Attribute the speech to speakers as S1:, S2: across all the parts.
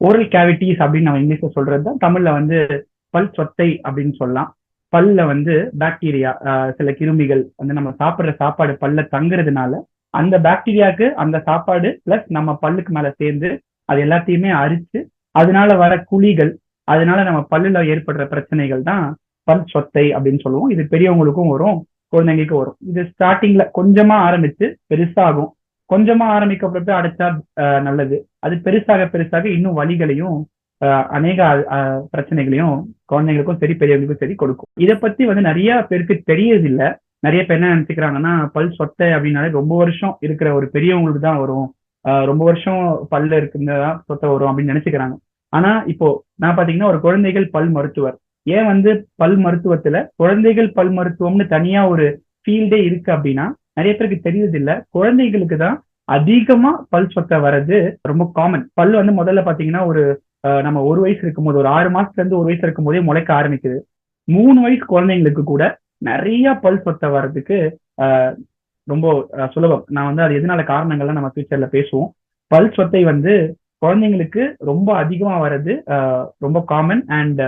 S1: Oral cavities அப்படின்னு நம்ம இங்கிலீஷ்ல சொல்றது தான் தமிழ்ல வந்து பல் சொத்தை அப்படின்னு சொல்லலாம். பல்ல வந்து பாக்டீரியா சில கிருமிகள் வந்து நம்ம சாப்பிடுற சாப்பாடு பல்ல தங்குறதுனால அந்த பாக்டீரியாவுக்கு அந்த சாப்பாடு பிளஸ் நம்ம பல்லுக்கு மேல சேர்ந்து அது எல்லாத்தையுமே அரிச்சு அதனால வர குழிகள் அதனால நம்ம பல்லுல ஏற்படுற பிரச்சனைகள் தான் பல் சொத்தை அப்படின்னு சொல்லுவோம். இது பெரியவங்களுக்கும் வரும் குழந்தைங்களுக்கும் வரும். இது ஸ்டார்டிங்ல கொஞ்சமா ஆரம்பிச்சு பெருசாகும். கொஞ்சமா ஆரம்பிக்கப்பட்டு அடைச்சா நல்லது. அது பெருசாக பெருசாக இன்னும் வழிகளையும் அநேக பிரச்சனைகளையும் குழந்தைங்களுக்கும் சரி பெரியவங்களுக்கும் சரி கொடுக்கும். இதை பத்தி வந்து நிறைய பேருக்கு தெரியறதில்லை. நிறைய பேர் என்ன நினைச்சுக்கிறாங்கன்னா பல் சொத்தை அப்படின்னாலே ரொம்ப வருஷம் இருக்கிற ஒரு பெரியவங்களுக்கு தான் வரும். ரொம்ப வருஷம் பல்ல இருக்குதான் சொத்தை வரும் அப்படின்னு நினைச்சுக்கிறாங்க. ஆனா இப்போ நான் பாத்தீங்கன்னா ஒரு குழந்தைகள் பல் மருத்துவர். ஏன் வந்து பல் மருத்துவத்துல குழந்தைகள் பல் மருத்துவம்னு தனியா ஒரு ஃபீல்டே இருக்கு அப்படின்னா நிறைய பேருக்கு தெரியறது இல்ல குழந்தைகளுக்கு தான் அதிகமா பல் சொத்தை வர்றது ரொம்ப காமன் பல் வந்து முதல்ல பாத்தீங்கன்னா ஒரு நம்ம ஒரு வயசு இருக்கும்போது ஒரு ஆறு மாசத்துல இருந்து ஒரு வயசு இருக்கும் போதே முளைக்க ஆரம்பிக்குது. மூணு வயசு குழந்தைங்களுக்கு கூட நிறைய பல் சொத்தை வர்றதுக்கு ரொம்ப சுலபம். நான் வந்து அது எதனால காரணங்கள்லாம் நம்ம ஃபியூச்சர்ல பேசுவோம். பல் சொத்தை வந்து குழந்தைங்களுக்கு ரொம்ப அதிகமா வர்றது ரொம்ப common and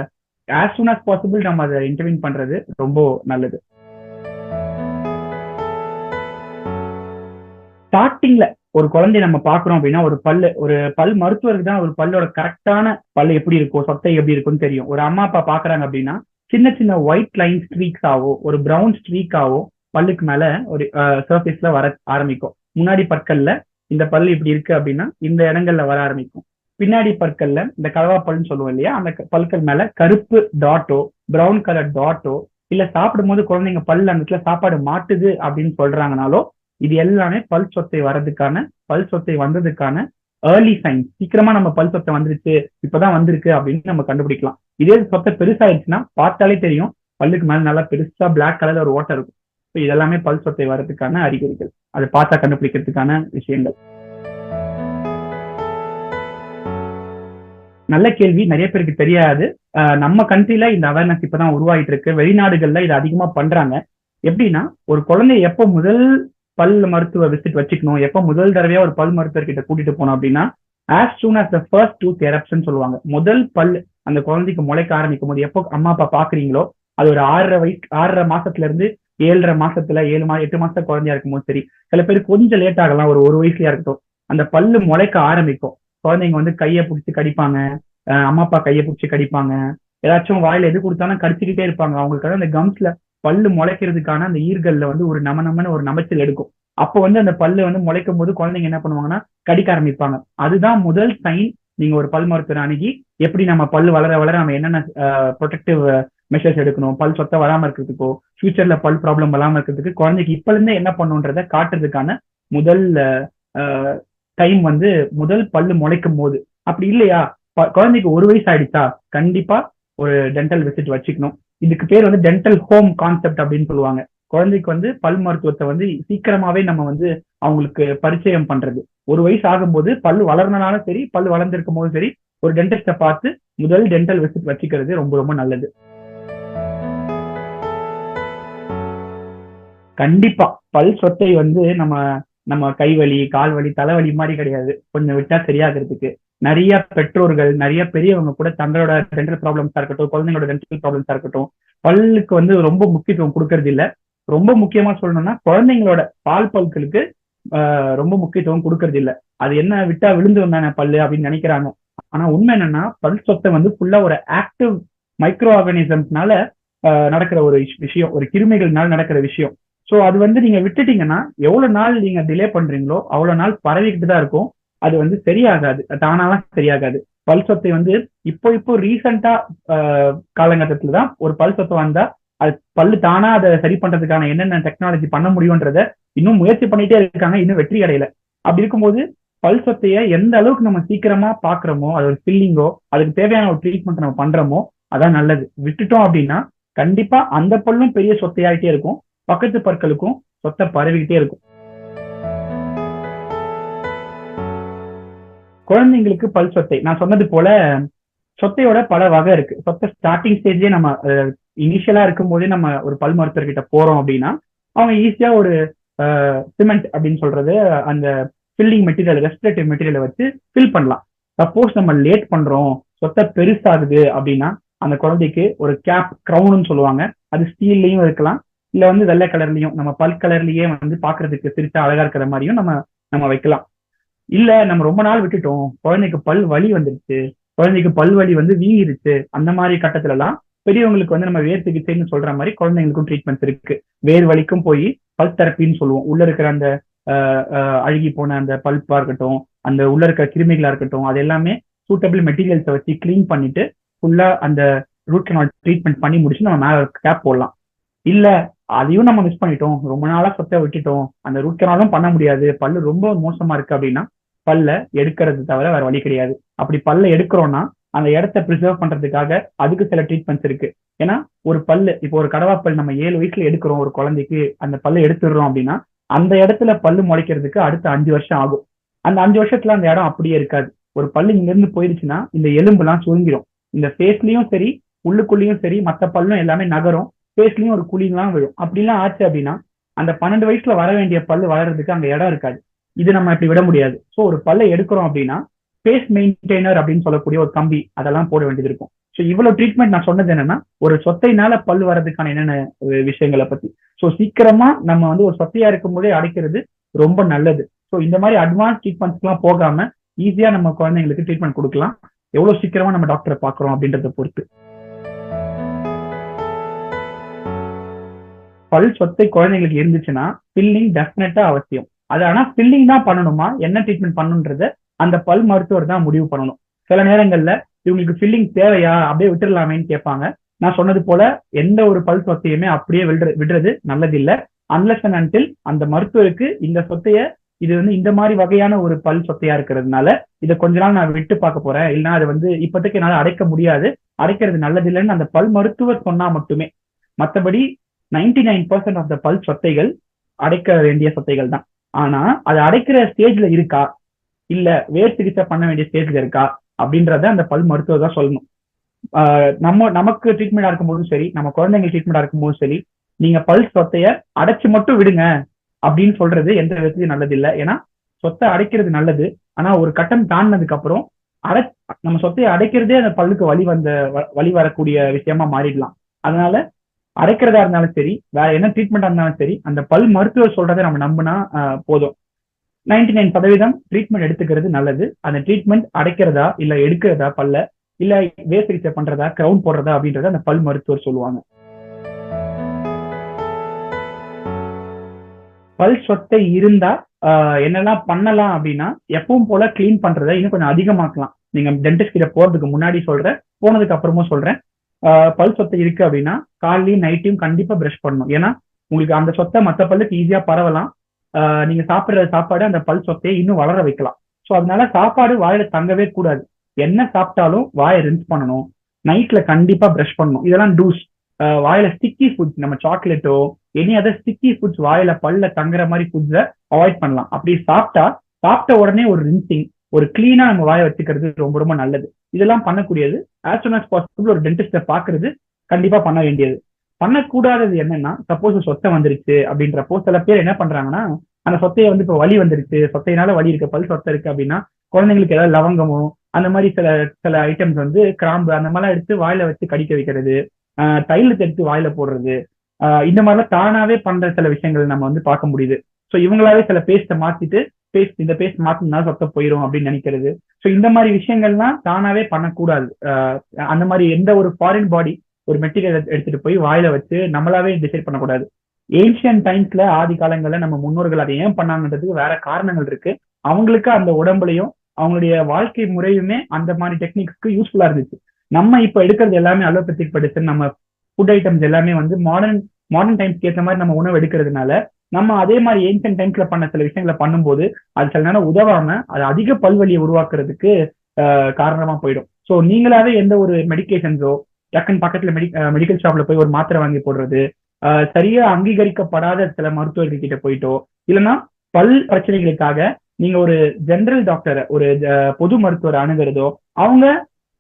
S1: as soon as possible நம்ம அதை இன்டர்வியூன் பண்றது ரொம்ப நல்லது. ஸ்டார்டிங்ல ஒரு குழந்தை நம்ம பாக்குறோம் அப்படின்னா ஒரு பல்லு ஒரு பல் மருத்துவருக்கு தான் ஒரு பல்லோட கரெக்டான பல்லு எப்படி இருக்கும் சொத்தை எப்படி இருக்கும்னு தெரியும். ஒரு அம்மா அப்பா பாக்குறாங்க அப்படின்னா சின்ன சின்ன ஒயிட் லைன் ஸ்ட்ரீக்ஸ் ஆவோ ஒரு ப்ரௌன் ஸ்ட்ரீக் ஆவோ பல்லுக்கு மேல ஒரு சர்ஃபேஸ்ல வர ஆரம்பிக்கும். முன்னாடி பற்கள்ல இந்த பல்லு இப்படி இருக்கு அப்படின்னா இந்த இடங்கள்ல வர ஆரம்பிக்கும். பின்னாடி பற்கள்ல இந்த கலவா பல்லுன்னு சொல்லுவோம் இல்லையா அந்த பல்கள் மேல கருப்பு டாட்டோ பிரவுன் கலர் டாட்டோ இல்ல சாப்பிடும் போது குழந்தைங்க பல்லு அந்த சாப்பாடு மாட்டுது அப்படின்னு சொல்றாங்கனாலோ இது எல்லாமே பல் சொத்தை வர்றதுக்கான பல் சொத்தை வந்ததுக்கான ஏர்லி சைன்ஸ் சீக்கிரமா நம்ம பல் சொத்தை வந்துருச்சு இப்பதான் வந்திருக்கு அப்படின்னு நம்ம கண்டுபிடிக்கலாம். இதே சொத்தை பெருசாயிடுச்சுன்னா பார்த்தாலே தெரியும் பல்லுக்கு மேல நல்லா பெருசா பிளாக் கலர்ல ஒரு ஓட்டை இருக்கும். ஸோ இதெல்லாமே பல் சொத்தை வர்றதுக்கான அறிகுறிகள். அதை பார்த்தா கண்டுபிடிக்கிறதுக்கான விஷயங்கள். நல்ல கேள்வி. நிறைய பேருக்கு தெரியாது. நம்ம கண்ட்ரில இந்த அவேர்னஸ் இப்பதான் உருவாகிட்டு இருக்கு. வெளிநாடுகள்ல இதை அதிகமா பண்றாங்க. எப்படின்னா ஒரு குழந்தை எப்போ முதல் பல் மருத்துவ விசிட் வச்சுக்கணும். எப்போ முதல் தடவையா ஒரு பல் மருத்துவர்கிட்ட கூட்டிட்டு போனோம் அப்படின்னா as soon as the first two தெரப்ஸ்ன்னு சொல்லுவாங்க. முதல் பல் அந்த குழந்தைக்கு முளைக்க ஆரம்பிக்கும் போது எப்போ அம்மா அப்பா பாக்குறீங்களோ அது ஒரு ஆறரை வயசு ஆறரை மாசத்துல இருந்து ஏழரை மாசத்துல ஏழு மா எட்டு மாசத்துல குழந்தையா இருக்கும்போது சரி சில பேர் கொஞ்சம் லேட் ஆகலாம் ஒரு ஒரு வயசுலயா இருக்கட்டும். அந்த பல்லு முளைக்க ஆரம்பிக்கும். குழந்தைங்க வந்து கையை பிடிச்சி கடிப்பாங்க. அம்மா அப்பா கையை பிடிச்சி கடிப்பாங்க. ஏதாச்சும் வாயில எது கொடுத்தாலும் கடிச்சுக்கிட்டே இருப்பாங்க. அவங்களுக்கு அந்த கம்ஸ்ல பல்லு முளைக்கிறதுக்கான அந்த ஈர்கள்ல வந்து ஒரு நம நமன்னு ஒரு நமைச்சல் எடுக்கும். அப்போ வந்து அந்த பல்லு வந்து முளைக்கும் போது குழந்தைங்க என்ன பண்ணுவாங்கன்னா கடிக்க ஆரம்பிப்பாங்க. அதுதான் முதல் சைன் நீங்க ஒரு பல் மருத்துவர் அணுகி எப்படி நம்ம பல்லு வளர வளர நம்ம என்னென்ன ப்ரொடெக்டிவ் மெஷர்ஸ் எடுக்கணும் பல் சொத்த வராம இருக்கிறதுக்கோ ஃபியூச்சர்ல பல் ப்ராப்ளம் வராம இருக்கிறதுக்கு குழந்தைக்கு இப்ப இருந்தே என்ன பண்ணுன்றத காட்டுறதுக்கான முதல் டைம் வந்து முதல் பல்லு முளைக்கும் போது. அப்படி இல்லையா? குழந்தைக்கு ஒரு வயசு ஆயிடுச்சா? கண்டிப்பா ஒரு டென்டல் விசிட் வச்சுக்கணும். இதுக்கு பேர் வந்து டென்டல் ஹோம் கான்செப்ட் அப்படின்னு சொல்லுவாங்க. குழந்தைக்கு வந்து பல் மருத்துவத்தை வந்து சீக்கிரமாவே நம்ம வந்து அவங்களுக்கு பரிச்சயம் பண்றது. ஒரு வயசு ஆகும்போது பல் வளர்ந்தனாலும் சரி பல் வளர்ந்திருக்கும் போதும் சரி ஒரு டென்டிஸ்டை பார்த்து முதல் டென்டல் விசிட் வச்சுக்கிறது ரொம்ப ரொம்ப நல்லது. கண்டிப்பா பல் சொத்தை வந்து நம்ம நம்ம கைவலி கால் வலி தலைவலி மாதிரி கிடையாது. கொஞ்சம் விட்டா சரியாகிறதுக்கு. நிறைய பெற்றோர்கள் நிறைய பெரியவங்க கூட தங்களோட டென்டல் ப்ராப்ளம்ஸா இருக்கட்டும் குழந்தைங்களோட டென்டல் ப்ராப்ளம்ஸா இருக்கட்டும் பல்லுக்கு வந்து ரொம்ப முக்கியத்துவம் கொடுக்கறது இல்ல. ரொம்ப முக்கியமா சொல்லணும்னா குழந்தைங்களோட பால் பல்களுக்கு ரொம்ப முக்கியத்துவம் கொடுக்கறது இல்ல. அது என்ன விட்டா விழுந்து வந்தானே பல்லு அப்படின்னு நினைக்கிறாங்க. ஆனா உண்மை என்னன்னா பல் சொத்தை வந்து ஃபுல்லா ஒரு ஆக்டிவ் மைக்ரோ ஆர்கானிசம்ஸ்னால நடக்கிற ஒரு விஷயம் ஒரு கிருமிகள்னால நடக்கிற விஷயம். ஸோ அது வந்து நீங்க விட்டுட்டீங்கன்னா எவ்வளவு நாள் நீங்க டிலே பண்றீங்களோ அவ்வளவு நாள் பரவிக்கிட்டு தான் இருக்கும். அது வந்து சரியாகாது தானாலாம் சரியாகாது பல் சொத்தை வந்து இப்போ இப்போ ரீசெண்டா காலகட்டத்துல தான் ஒரு பல் சொத்து வந்தா அது பல்லு தானா அதை சரி பண்றதுக்கான என்னென்ன டெக்னாலஜி பண்ண முடியும்ன்றத இன்னும் முயற்சி பண்ணிட்டே இருக்காங்க. இன்னும் வெற்றி அடையல. அப்படி இருக்கும்போது பல் சொத்தைய எந்த அளவுக்கு நம்ம சீக்கிரமா பாக்குறோமோ அது ஒரு ஃபில்லிங்கோ அதுக்கு தேவையான ஒரு ட்ரீட்மெண்ட் நம்ம பண்றோமோ அதான் நல்லது. விட்டுட்டோம் அப்படின்னா கண்டிப்பா அந்த பல்லும் பெரிய சொத்தையாயிட்டே இருக்கும். பக்கத்து பற்களுக்கும் சொத்தை பரவிக்கிட்டே இருக்கும். குழந்தைங்களுக்கு பல் சொத்தை. நான் சொன்னது போல சொத்தையோட பல வகை இருக்கு. சொத்தை ஸ்டார்டிங் ஸ்டேஜ்லயே நம்ம இனிஷியலா இருக்கும்போதே நம்ம ஒரு பல் மருத்துவர்கிட்ட போறோம் அப்படின்னா அவங்க ஈஸியா ஒரு சிமெண்ட் அப்படின்னு சொல்றது அந்த ஃபில்லிங் மெட்டீரியல் ரெஸ்பிரேட்டிவ் மெட்டீரியலை வச்சு ஃபில் பண்ணலாம். சப்போஸ் நம்ம லேட் பண்றோம் சொத்தை பெருசாகுது அப்படின்னா அந்த குழந்தைக்கு ஒரு கேப் க்ரௌன்னு சொல்லுவாங்க. அது ஸ்டீல்லையும் இருக்கலாம். இல்ல வந்து வெள்ளை கலர்லயும் நம்ம பல் கலர்லயே வந்து பாக்குறதுக்கு சிரிச்சா அழகா இருக்கிற மாதிரியும் நம்ம நம்ம வைக்கலாம். இல்ல நம்ம ரொம்ப நாள் விட்டுட்டோம். குழந்தைக்கு பல் வலி வந்துருச்சு குழந்தைக்கு பல் வலி வந்து வீங்கிருச்சு. அந்த மாதிரி கட்டத்துல எல்லாம் பெரியவங்களுக்கு வந்து நம்ம வேர் சிகிச்சைன்னு சொல்ற மாதிரி குழந்தைங்களுக்கும் ட்ரீட்மெண்ட்ஸ் இருக்கு. வேர் வலிக்கும் போய் பல் தெரப்பின்னு சொல்லுவோம். உள்ள இருக்கிற அந்த அழுகி போன அந்த பல்பா இருக்கட்டும் அந்த உள்ள இருக்கிற கிருமிகளா இருக்கட்டும் அது எல்லாமே சூட்டபிள் மெட்டீரியல்ஸை வச்சு கிளீன் பண்ணிட்டு ஃபுல்லா அந்த ரூட் கனால் ட்ரீட்மெண்ட் பண்ணி முடிச்சு நம்ம மேல கேப் போடலாம். இல்ல அதையும் நம்ம மிஸ் பண்ணிட்டோம். ரொம்ப நாளா சொத்தை விட்டுட்டோம். அந்த ரூட் கனாலும் பண்ண முடியாது. பல்லு ரொம்ப மோசமா இருக்கு அப்படின்னா பல்ல எடுக்கிறது தவிர வேற வழி கிடையாது. அப்படி பல்ல எடுக்கிறோம்னா அந்த இடத்த ப்ரிசர்வ் பண்றதுக்காக அதுக்கு சில ட்ரீட்மெண்ட்ஸ் இருக்கு. ஏன்னா ஒரு பல்லு இப்போ ஒரு கடவாப்பல் நம்ம ஏழு வயசுல எடுக்கிறோம் ஒரு குழந்தைக்கு அந்த பல்ல எடுத்துடுறோம் அப்படின்னா அந்த இடத்துல பல்லு முளைக்கிறதுக்கு அடுத்த அஞ்சு வருஷம் ஆகும். அந்த அஞ்சு வருஷத்துல அந்த இடம் அப்படியே இருக்காது. ஒரு பல்லு இங்க இருந்து போயிடுச்சுன்னா இந்த எலும்புலாம் சுருங்கிடும் இந்த ஃபேஸ்லயும் சரி உள்ளுக்குள்ளேயும் சரி மற்ற பல்லும் எல்லாமே நகரும். ஃபேஸ்லயும் ஒரு குழிலாம் விழும். அப்படிலாம் ஆச்சு அப்படின்னா அந்த பன்னெண்டு வயசுல வர வேண்டிய பல்லு வளர்றதுக்கு அங்க இடம் இருக்காது. இது நம்ம இப்படி விட முடியாது. ஸோ ஒரு பல்லை எடுக்கிறோம் அப்படின்னா ஃபேஸ் மெயின்டைனர் அப்படின்னு சொல்லக்கூடிய ஒரு கம்பி அதெல்லாம் போட வேண்டியது இருக்கும். ஸோ இவ்வளவு ட்ரீட்மெண்ட் நான் சொன்னது என்னன்னா ஒரு சொத்தைனால பல் வர்றதுக்கான என்னென்ன விஷயங்களை பத்தி. ஸோ சீக்கிரமா நம்ம வந்து ஒரு சொத்தையா இருக்கும்போதே அடைக்கிறது ரொம்ப நல்லது. ஸோ இந்த மாதிரி அட்வான்ஸ் ட்ரீட்மெண்ட்ஸ்லாம் போகாம ஈஸியா நம்ம குழந்தைங்களுக்கு ட்ரீட்மெண்ட் கொடுக்கலாம். எவ்வளவு சீக்கிரமா நம்ம டாக்டரை பாக்குறோம் அப்படின்றத பொறுத்து. பல் சொத்தை குழந்தைங்களுக்கு இருந்துச்சுன்னா ஃபில்லிங் டெஃபினட்டா அவசியம். அது ஆனா ஃபில்லிங் தான் பண்ணணுமா? என்ன ட்ரீட்மெண்ட் பண்ணுன்றத அந்த பல் மருத்துவர் தான் முடிவு பண்ணணும். சில நேரங்கள்ல இவங்களுக்கு ஃபில்லிங் தேவையா? அப்படியே விட்டுடலாமேன்னு கேட்பாங்க. நான் சொன்னது போல எந்த ஒரு பல் சொத்தையுமே அப்படியே விடுற விடுறது நல்லதில்லை. அன்லஸ் அண்ட் அன்டில் அந்த மருத்துவருக்கு இந்த சொத்தைய இது வந்து இந்த மாதிரி வகையான ஒரு பல் சொத்தையா இருக்கிறதுனால இதை கொஞ்ச நாள் நான் விட்டு பார்க்க போறேன். இல்லைன்னா அது வந்து இப்போதைக்கு என்னால் அடைக்க முடியாது. அடைக்கிறது நல்லதில்லைன்னு அந்த பல் மருத்துவர் சொன்னா மட்டுமே. மற்றபடி ninety nine percent of the பல் சொத்தைகள் அடைக்க வேண்டிய சொத்தைகள் தான். ஆனா அது அடைக்கிற ஸ்டேஜ்ல இருக்கா? இல்ல வேர் சிகிச்சை பண்ண வேண்டிய ஸ்டேஜ்ல இருக்கா? அப்படின்றத அந்த பல் மருத்துவர் தான் சொல்லணும். நம்ம நமக்கு ட்ரீட்மெண்டா இருக்கும்போதும் சரி நம்ம குழந்தைங்க ட்ரீட்மெண்டா இருக்கும்போதும் சரி நீங்க பல் சொத்தைய அடைச்சு மட்டும் விடுங்க அப்படின்னு சொல்றது எந்த விதத்துலயும் நல்லது இல்லை ஏன்னா சொத்தை அடைக்கிறது நல்லது. ஆனா ஒரு கட்டம் தாண்டினதுக்கு அப்புறம் அடை நம்ம சொத்தையை அடைக்கிறதே அந்த பல்லுக்கு வழி வந்த வழி வரக்கூடிய விஷயமா மாறிடலாம். அதனால அடைக்கிறதா இருந்தாலும் சரி வேற என்ன ட்ரீட்மெண்டா இருந்தாலும் சரி அந்த பல் மருத்துவர் சொல்றதை நம்ம நம்பினா போதும். நைன்டி நைன் சதவீதம் ட்ரீட்மெண்ட் எடுத்துக்கிறது நல்லது. அந்த ட்ரீட்மெண்ட் அடைக்கிறதா இல்ல எடுக்கிறதா பல்ல இல்ல வே சிகிச்சை பண்றதா கிரவுன் போடுறதா அப்படின்றத அந்த பல் மருத்துவர் சொல்லுவாங்க. பல் சொத்தை இருந்தா என்னெல்லாம் பண்ணலாம் அப்படின்னா எப்பவும் போல கிளீன் பண்றதை இன்னும் கொஞ்சம் அதிகமாக்கலாம். நீங்க டென்டிஸ்ட் கிட்ட போறதுக்கு முன்னாடி சொல்றேன் போனதுக்கு அப்புறமும் சொல்றேன். பல் சொத்தை இருக்கு அப்படின்னா காலையும் நைட்டையும் கண்டிப்பா பிரஷ் பண்ணணும். ஏன்னா உங்களுக்கு அந்த சொத்தை மற்ற பல்லுக்கு ஈஸியா பரவலாம். நீங்க சாப்பிடுற சாப்பாடு அந்த பல் சொத்தையை இன்னும் வளர வைக்கலாம். ஸோ அதனால சாப்பாடு வாயில தங்கவே கூடாது. என்ன சாப்பிட்டாலும் வாயை ரின்ஸ் பண்ணணும். நைட்ல கண்டிப்பா பிரஷ் பண்ணணும். இதெல்லாம் டூஸ் வாயில ஸ்டிக்கி ஃபுட்ஸ் நம்ம சாக்லேட்டோ எனி அதர் ஸ்டிக்கி ஃபுட்ஸ் வாயில பல்ல தங்குற மாதிரி ஃபுட்ஸை அவாய்ட் பண்ணலாம். அப்படி சாப்பிட்டா சாப்பிட்ட உடனே ஒரு ரின்சிங் ஒரு கிளீனா நம்ம வாயை வச்சுக்கிறது ரொம்ப ரொம்ப நல்லது. இதெல்லாம் பண்ணக்கூடியது ஆஸ் சூன் ஆஸ் பாசிபிள் ஒரு டென்டிஸ்டை பாக்குறது கண்டிப்பா பண்ண வேண்டியது. பண்ணக்கூடாதது என்னன்னா சப்போஸ் சொத்தை வந்துருச்சு அப்படின்றப்போ சில பேர் என்ன பண்றாங்கன்னா அந்த சொத்தையை வந்து இப்போ வலி வந்துருச்சு சொத்தையினால வலி இருக்கு பல் சொத்தை இருக்கு அப்படின்னா குழந்தைங்களுக்கு ஏதாவது லவங்கமோ அந்த மாதிரி சில சில ஐட்டம்ஸ் வந்து கிராம்பு அந்த மாதிரிலாம் எடுத்து வாயில வச்சு கடிக்க வைக்கிறது தைலத்தை எடுத்து வாயில போடுறது இந்த மாதிரிலாம் தானாவே பண்ற சில விஷயங்கள் நம்ம வந்து பார்க்க முடியுது. ஸோ இவங்களாவே சில பேஸ்ட்டை மாத்திட்டு பேஸ்ட் இந்த பேஸ்ட் மாத்தினா சொத்த போயிடும் அப்படின்னு நினைக்கிறது. ஸோ இந்த மாதிரி விஷயங்கள்லாம் தானாவே பண்ணக்கூடாது. அந்த மாதிரி எந்த ஒரு ஃபாரின் பாடி ஒரு மெட்டீரியல் எடுத்துட்டு போய் வாயில வச்சு நம்மளாவே டிசைட் பண்ணக்கூடாது. ஏன்ஷியன் டைம்ஸ்ல ஆதி காலங்கள்ல நம்ம முன்னோர்கள் அதை ஏன் பண்ணாங்கன்றதுக்கு வேற காரணங்கள் இருக்கு. அவங்களுக்கு அந்த உடம்புலையும் அவங்களுடைய வாழ்க்கை முறையுமே அந்த மாதிரி டெக்னிக்ஸ்க்கு யூஸ்ஃபுல்லா இருந்துச்சு. நம்ம இப்ப எடுக்கிறது எல்லாமே அலோபத்திக் மெடிசன் நம்ம ஃபுட் ஐட்டம்ஸ் எல்லாமே வந்து மாடர்ன் மாடர்ன் டைம்ஸ்க்கு ஏற்ற மாதிரி நம்ம உணவு எடுக்கிறதுனால நம்ம அதே மாதிரி ஏன்ஷியன் டைம்ஸ்ல பண்ண சில விஷயங்களை பண்ணும்போது அது சில நேரம் உதவாம அது அதிக பல்வலியை உருவாக்குறதுக்கு காரணமா போயிடும். ஸோ நீங்களாவே எந்த ஒரு மெடிக்கேஷன்ஸோ டக்குன்னு பக்கத்துல மெடி மெடிக்கல் ஷாப்ல போய் ஒரு மாத்திரை வாங்கி போடுறது சரியா அங்கீகரிக்கப்படாத சில மருத்துவர்கள் கிட்ட போயிட்டோ இல்லைன்னா பல் பிரச்சனைகளுக்காக நீங்க ஒரு ஜெனரல் டாக்டரை ஒரு பொது மருத்துவரை அணுகிறதோ அவங்க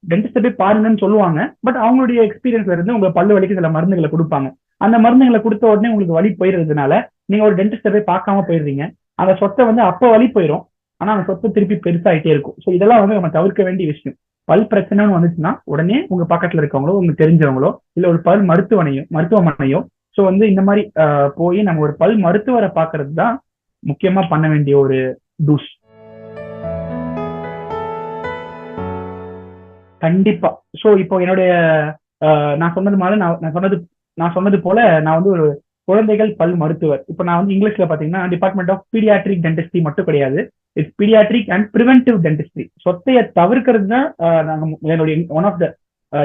S1: டென்டிஸ்ட போய் பாருங்கன்னு சொல்லுவாங்க பட் அவங்களுடைய எக்ஸ்பீரியன்ஸ்ல இருந்து உங்க பல்லு வலிக்கு சில மருந்துகளை கொடுப்பாங்க. அந்த மருந்துகளை கொடுத்த உடனே உங்களுக்கு வலி போயிடுறதுனால நீங்க ஒரு டென்டிஸ்ட போய் பார்க்காம போயிருந்தீங்க அந்த சொத்தை வந்து அப்ப வழி போயிடும் ஆனா அந்த சொத்தை திருப்பி பெருசாயிட்டே இருக்கும். ஸோ இதெல்லாம் வந்து நம்ம தவிர்க்க வேண்டிய விஷயம். பல் பிரச்சனைன்னு வந்துச்சுன்னா உடனே உங்க பக்கத்துல இருக்கவங்களோ உங்க தெரிஞ்சவங்களோ இல்ல ஒரு பல் மருத்துவனையோ மருத்துவமனையோ ஸோ வந்து இந்த மாதிரி போய் நம்ம ஒரு பல் மருத்துவரை பாக்குறது தான் முக்கியமா பண்ண வேண்டிய ஒரு டூஸ் கண்டிப்பா. ஸோ இப்போ என்னுடைய நான் சொன்னது மாதிரி நான் நான் சொன்னது நான் சொன்னது போல நான் வந்து ஒரு குழந்தைகள் பல் மருத்துவர். இப்போ நான் வந்து இங்கிலீஷ்ல பாத்தீங்கன்னா டிபார்ட்மெண்ட் ஆஃப் பீடியாட்ரிக் டென்டிஸ்ட்ரி மட்டும் கிடையாது. It's paediatric and preventive dentistry சொத்தையை தவிர்க்கிறது தான் நாங்கள் என்னுடைய ஒன் ஆஃப் த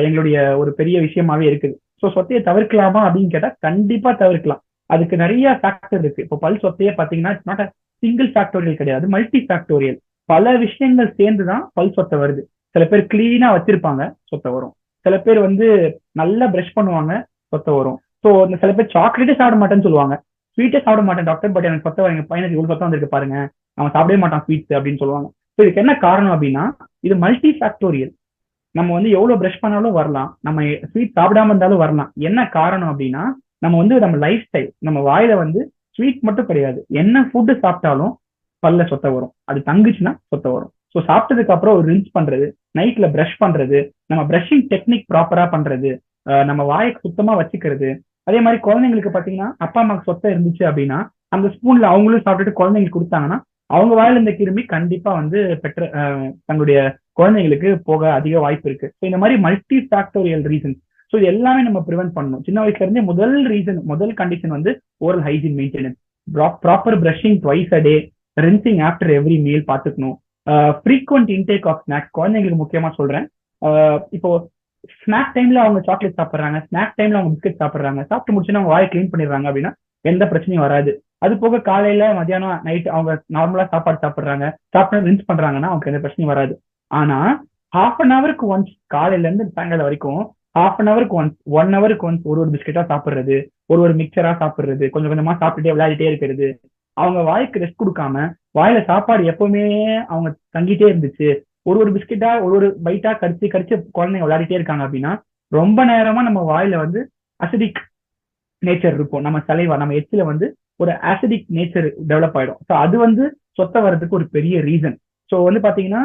S1: எங்களுடைய ஒரு பெரிய விஷயமாவே இருக்குது. ஸோ சொத்தையை தவிர்க்கலாமா அப்படின்னு கேட்டா கண்டிப்பா தவிர்க்கலாம். அதுக்கு நிறைய ஃபேக்டர் இருக்கு. இப்போ பல் சொத்தையே பாத்தீங்கன்னா it's not a single factorial கிடையாது மல்டி ஃபேக்டோரியல் பல விஷயங்கள் சேர்ந்து தான் பல் சொத்தை வருது. சில பேர் கிளீனா வச்சிருப்பாங்க சொத்தை வரும். சில பேர் வந்து நல்லா ப்ரஷ் பண்ணுவாங்க சொத்தை வரும். ஸோ இந்த சில பேர் சாக்லேட்டே சாப்பிட மாட்டேன்னு சொல்லுவாங்க. ஸ்வீட்டே சாப்பிட மாட்டேன் டாக்டர் பட் எனக்கு சொத்தை எங்க பையனுக்கு இவ்வளவு சொத்தம் வந்திருக்கு பாருங்க. அவன் சாப்பிடவே மாட்டான் ஸ்வீட்ஸ் அப்படின்னு சொல்லுவாங்க. ஸோ இதுக்கு என்ன காரணம் அப்படின்னா இது மல்டி ஃபேக்டோரியல் நம்ம வந்து எவ்வளவு ப்ரஷ் பண்ணாலும் வரலாம். நம்ம ஸ்வீட் சாப்பிடாம இருந்தாலும் வரலாம். என்ன காரணம் அப்படின்னா நம்ம வந்து நம்ம லைஃப் ஸ்டைல் நம்ம வாயில வந்து ஸ்வீட் மட்டும் கிடையாது. என்ன ஃபுட்டு சாப்பிட்டாலும் பல்ல சொத்த வரும். அது தங்குச்சுன்னா சொத்த வரும். ஸோ சாப்பிட்டதுக்கு அப்புறம் ஒரு ரின்ஸ் பண்றது நைட்ல ப்ரஷ் பண்றது நம்ம ப்ரஷிங் டெக்னிக் ப்ராப்பரா பண்றது நம்ம வாயை சுத்தமா வச்சுக்கிறது அதே மாதிரி குழந்தைங்களுக்கு பாத்தீங்கன்னா அப்பா அம்மாக்கு சொத்தை இருந்துச்சு அப்படின்னா அந்த ஸ்பூன்ல அவங்களும் சாப்பிட்டுட்டு குழந்தைங்களுக்கு கொடுத்தாங்கன்னா அவங்க வாயில இந்த கிருமி கண்டிப்பா வந்து பெற்ற தங்களுடைய குழந்தைங்களுக்கு போக அதிக வாய்ப்பு இருக்கு. ஸோ இந்த மாதிரி மல்டி ஃபேக்டோரியல் ரீசன்ஸ் ஸோ இது எல்லாமே நம்ம ப்ரிவென்ட் பண்ணணும். சின்ன வயசுல இருந்தே முதல் ரீசன் முதல் கண்டிஷன் வந்து oral hygiene maintenance proper brushing twice a day rinsing after every meal பார்த்துக்கணும். ஃப்ரீக்வெண்ட் இன்டேக் ஆஃப் ஸ்நாக்ஸ் குழந்தைங்களுக்கு முக்கியமா சொல்றேன். இப்போ ஸ்நாக் டைம்ல அவங்க சாக்லேட் சாப்பிட்றாங்க. ஸ்நாக் டைம்ல அவங்க பிஸ்கட் சாப்பிட்றாங்க. சாப்பிட்டு முடிச்சுன்னா அவங்க வாயை கிளீன் பண்ணிடுறாங்க அப்படின்னா எந்த பிரச்சனையும் வராது. அது போக காலையில மதியானம் நைட் அவங்க நார்மலா சாப்பாடு சாப்பிட்றாங்க. சாப்பிட்டு ரின்ஸ் பண்றாங்கன்னா அவங்க எந்த பிரச்சனையும் வராது. ஆனா ஹாஃப் அன் ஹவருக்கு ஒன்ஸ் காலையில இருந்து சாயங்காலம் வரைக்கும் ஹாஃப் அன் ஹவருக்கு ஒன்ஸ் ஒன் ஹவருக்கு ஒன்ஸ் ஒரு ஒரு பிஸ்கெட்டா சாப்பிடுறது ஒரு ஒரு மிக்சரா சாப்பிடுறது கொஞ்சம் கொஞ்சமா சாப்பிட்டுட்டே விளையாடிட்டே இருக்கிறது. அவங்க வாய்க்கு ரெஸ்ட் கொடுக்காம வாயில சாப்பாடு எப்பவுமே அவங்க தங்கிட்டே இருந்துச்சு. ஒரு ஒரு பிஸ்கெட்டா ஒரு ஒரு பைட்டா கடிச்சு கடிச்சு குழந்தைங்க விளையாடிட்டே இருக்காங்க அப்படின்னா ரொம்ப நேரமா நம்ம வாயில வந்து அசிடிக் நேச்சர் இருக்கும். நம்ம சலைவா நம்ம எச்சில வந்து ஒரு ஆசிடிக் நேச்சர் டெவலப் ஆயிடும். ஸோ அது வந்து சொத்த வர்றதுக்கு ஒரு பெரிய ரீசன் ஸோ வந்து பாத்தீங்கன்னா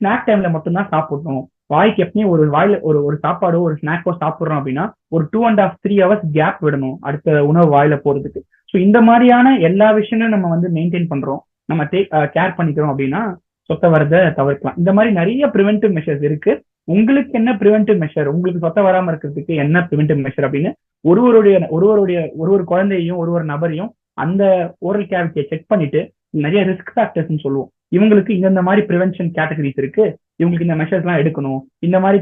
S1: ஸ்நாக் டைம்ல மட்டும்தான் சாப்பிடணும். வாய்க்கு எப்பயும் ஒரு வாயில ஒரு ஒரு சாப்பாடோ ஒரு ஸ்நாக்கோ சாப்பிட்றோம் அப்படின்னா ஒரு two and half three hours gap விடணும் அடுத்த உணவு வாயில போறதுக்கு. ஸோ இந்த மாதிரியான எல்லா விஷயங்களும் நம்ம வந்து மெயின்டைன் பண்றோம். நம்ம டேக் கேர் uh, பண்ணிக்கிறோம் அப்படின்னா சொத்த வரத தவிர்க்கலாம். இந்த மாதிரி நிறைய ப்ரிவென்டிவ் மெஷர்ஸ் இருக்கு. உங்களுக்கு என்ன ப்ரிவென்டிவ் மெஷர் உங்களுக்கு சொத்த வராம இருக்கிறதுக்கு என்ன ப்ரிவென்டிவ் மெஷர் அப்படின்னு ஒருவருடைய ஒருவருடைய ஒரு ஒரு குழந்தையும் ஒரு ஒரு நபரையும் அந்த ஓரல் கேவிட்டியை செக் பண்ணிட்டு நிறைய ரிஸ்க் ஃபேக்டர்ஸ் சொல்லுவோம். இவங்களுக்கு இந்த மாதிரி ப்ரிவென்ஷன் கேட்டகரிஸ் இருக்கு. இவங்களுக்கு இந்த மெஷர்ஸ் எல்லாம் எடுக்கணும். இந்த மாதிரி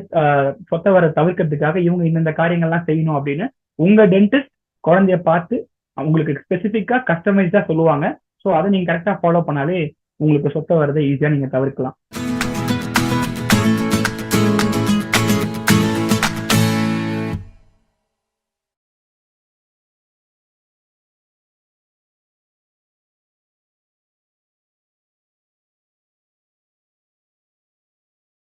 S1: சொத்த வர தவிர்க்கிறதுக்காக இவங்க இந்தந்த காரியங்கள்லாம் செய்யணும் அப்படின்னு உங்க டென்டிஸ்ட் குழந்தைய பார்த்து உங்களுக்கு ஸ்பெசிஃபிக்கா கஸ்டமைஸ்டா சொல்லுவாங்க. ஸோ அதை நீங்க கரெக்டா ஃபாலோ பண்ணாலே உங்களுக்கு சொத்த வரதை ஈஸியா நீங்க தவிர்க்கலாம்.